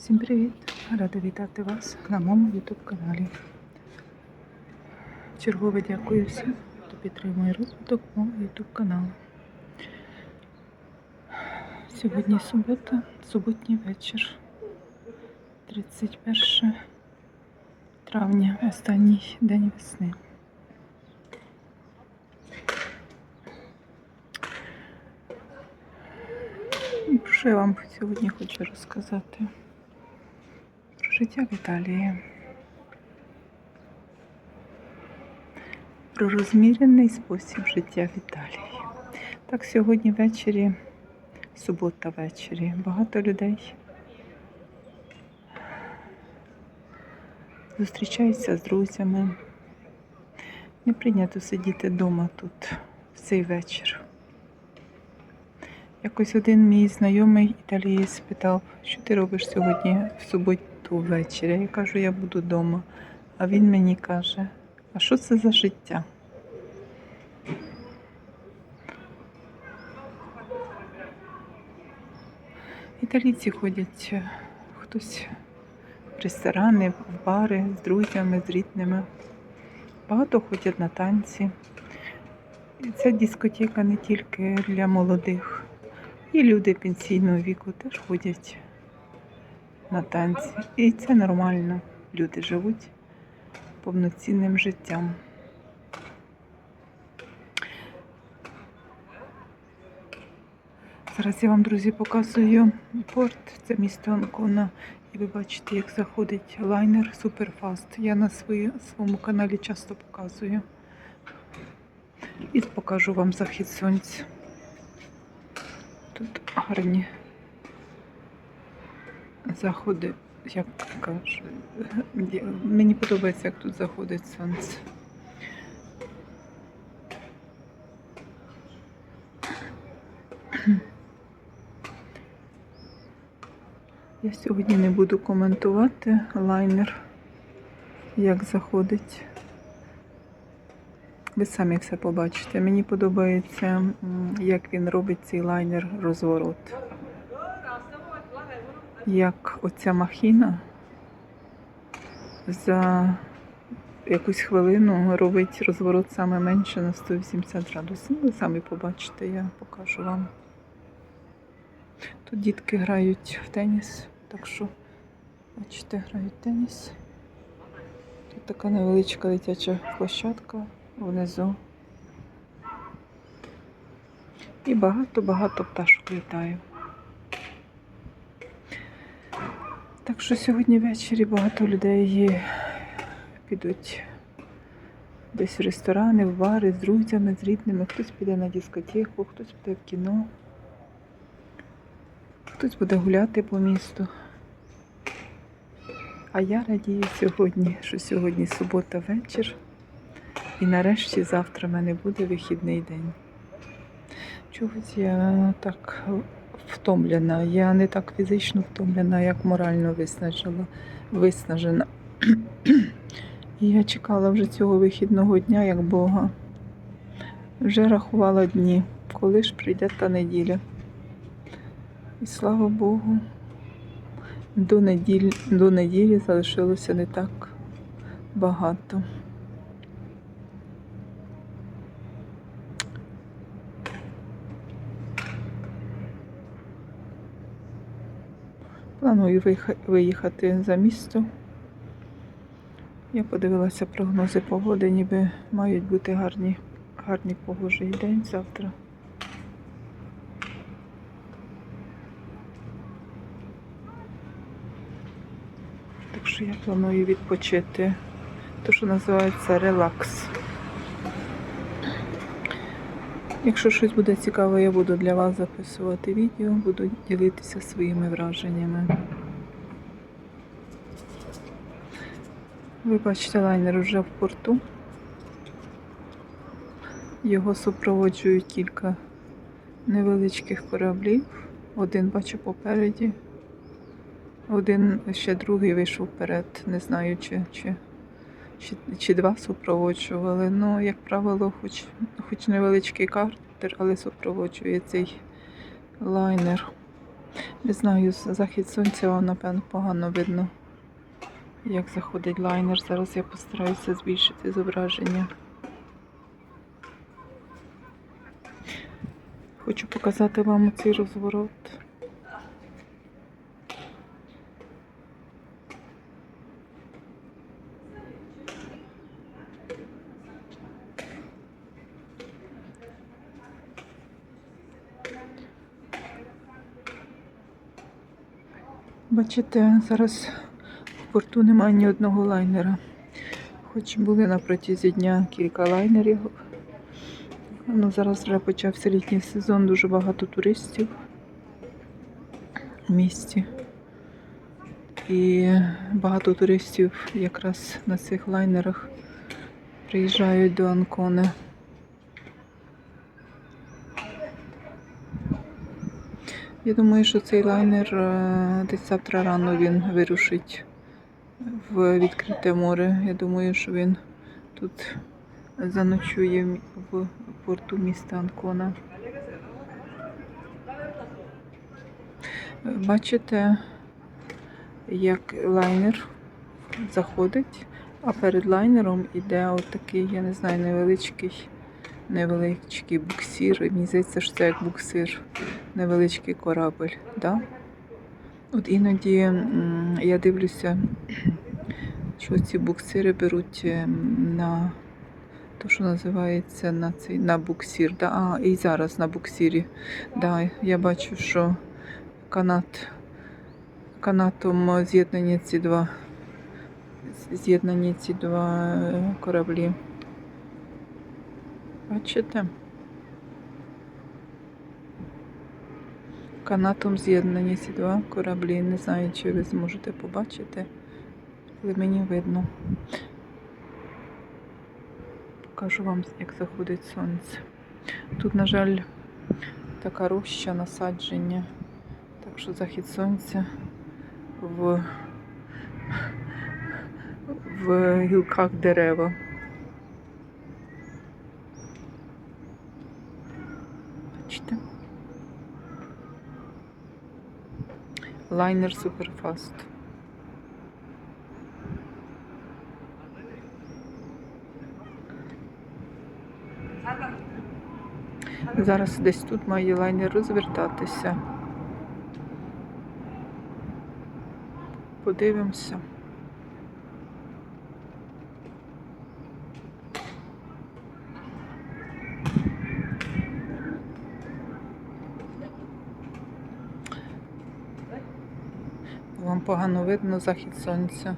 Всім привіт! Рада вітати вас на моєму YouTube каналі. Чергове дякую всім, хто підтримує розвиток мого YouTube каналу. Сьогодні субота, суботній вечір, 31 травня, останній день весни. Про що я вам сьогодні хочу розказати? Життя в Італії. Про розмірений спосіб життя в Італії. Так, сьогодні ввечері, субота ввечері, багато людей зустрічаються з друзями. Не прийнято сидіти вдома тут в цей вечір. Якось один мій знайомий італієць спитав, що ти робиш сьогодні в суботу ввечері. Я кажу, я буду вдома. А він мені каже, а що це за життя? Італійці ходять е, хтось в ресторани, в бари з друзями, з рідними. Багато ходять на танці. І ця дискотека не тільки для молодих. І люди пенсійного віку теж ходять на танці. І це нормально. Люди живуть повноцінним життям. Зараз я вам, друзі, показую порт. Це місто Анкона. І ви бачите, як заходить лайнер Суперфаст. Я на своєму каналі часто показую. І покажу вам захід сонця. Тут гарні заходи, як кажуть. Мені подобається, як тут заходить сонце. Я сьогодні не буду коментувати лайнер, як заходить. Ви самі все побачите. Мені подобається, як він робить цей лайнер розворот. Як оця махіна за якусь хвилину робить розворот саме менше на 180 градусів. Ви самі побачите, я покажу вам. Тут дітки грають в теніс, так що, бачите, грають теніс. Тут така невеличка дитяча площадка внизу. І багато-багато пташок літає. Що сьогодні ввечері багато людей підуть десь в ресторани, в бари з друзями, з рідними. Хтось піде на дискотеку, хтось піде в кіно, хтось буде гуляти по місту. А я радію сьогодні, що сьогодні субота вечір. І нарешті завтра в мене буде вихідний день. Чогось я так втомлена. Я не так фізично втомлена, як морально виснажена. виснажена. Я чекала вже цього вихідного дня, як Бога. Вже рахувала дні, коли ж прийде та неділя. І слава Богу, до неділі, до неділі залишилося не так багато. Планую виїха- виїхати за місто. Я подивилася прогнози погоди, ніби мають бути гарні, гарний погожий день завтра. Так що я планую відпочити. Те, що називається релакс. Якщо щось буде цікаво, я буду для вас записувати відео, буду ділитися своїми враженнями. Ви бачите, лайнер вже в порту. Його супроводжують кілька невеличких кораблів. Один бачу попереді, один ще другий вийшов вперед. Не знаю, чи, чи, чи, чи два супроводжували. Ну, як правило, хоч, хоч невеличкий картер, але супроводжує цей лайнер. Не знаю, захід сонця, напевно, погано видно, як заходить лайнер. Зараз я постараюся збільшити зображення. Хочу показати вам цей розворот. Бачите, зараз в порту немає ні одного лайнера. Хоч були на протязі дня кілька лайнерів. Ну, зараз вже почався літній сезон, дуже багато туристів в місті. І багато туристів якраз на цих лайнерах приїжджають до Анконе. Я думаю, що цей лайнер е, десь завтра рано він вирушить в відкрите море. Я думаю, що він тут заночує в- порту міста Анкона. Бачите, як лайнер заходить, а перед лайнером іде отакий, я не знаю, невеличкий, невеличкий буксир. І Мені здається, що це як буксир, невеличкий корабль. Да? От іноді я дивлюся, що ці буксири беруть ем, на то, що називається на цей на буксир. Да? А, і зараз на буксирі. Да, я бачу, що канат канатом з'єднані ці два з'єднані ці два е, кораблі. Бачите? Канатом з'єднані ці два кораблі. Не знаю, чи ви зможете побачити, але мені видно. Покажу вам, як заходить сонце. Тут, на жаль, така роща насадження, так що захід сонця в, в гілках дерева. Бачите? Лайнер Суперфаст. Зараз десь тут має лайнер розвертатися. Подивимося. Погано видно захід сонця.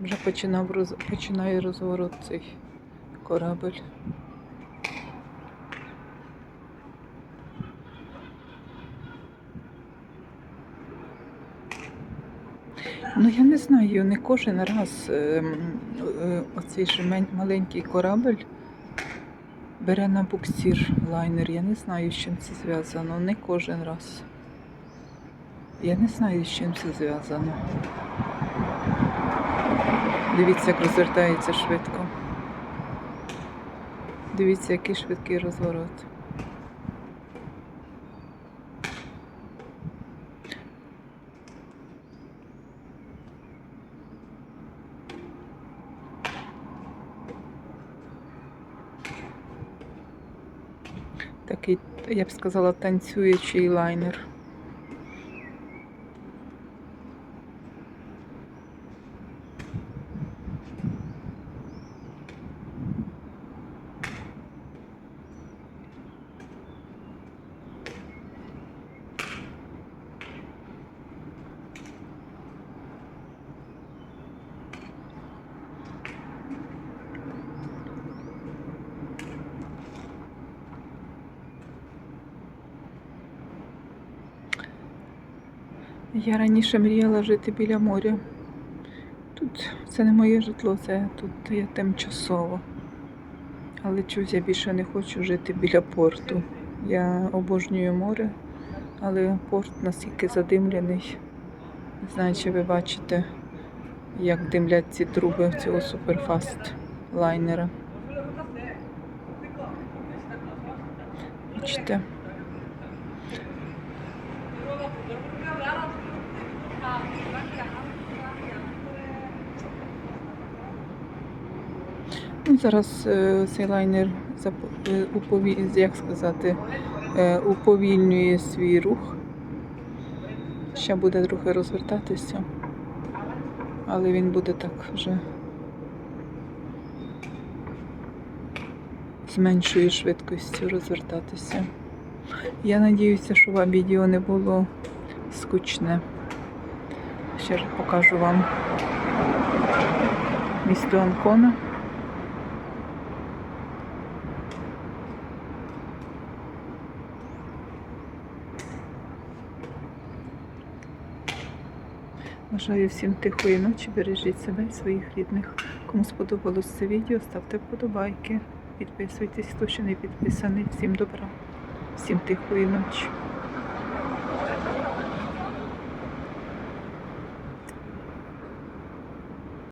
Вже починав починає розворот цей корабель. Ну я не знаю, не кожен раз ем, е, оцей мен- маленький корабель бере на буксир лайнер. Я не знаю, з чим це зв'язано. Не кожен раз. Я не знаю, з чим це зв'язано. Дивіться, як розвертається швидко. Дивіться, який швидкий розворот. Такий, я б сказала, танцюючий лайнер. Я раніше мріяла жити біля моря. Тут це не моє житло, це тут я тимчасово. Але чогось я більше не хочу жити біля порту. Я обожнюю море, але порт настільки задимлений. Не знаю, чи ви бачите, як димлять ці труби цього суперфаст лайнера. Бачите? Зараз е, цей лайнер е, як сказати, е, уповільнює свій рух. Ще буде трохи розвертатися, але він буде так вже з меншою швидкістю розвертатися. Я надіюся, що вам відео не було скучне. Ще раз покажу вам місто Анкона. Бажаю всім тихої ночі, бережіть себе і своїх рідних. Кому сподобалось це відео, ставте вподобайки, підписуйтесь, хто ще не підписаний. Всім добра, всім тихої ночі.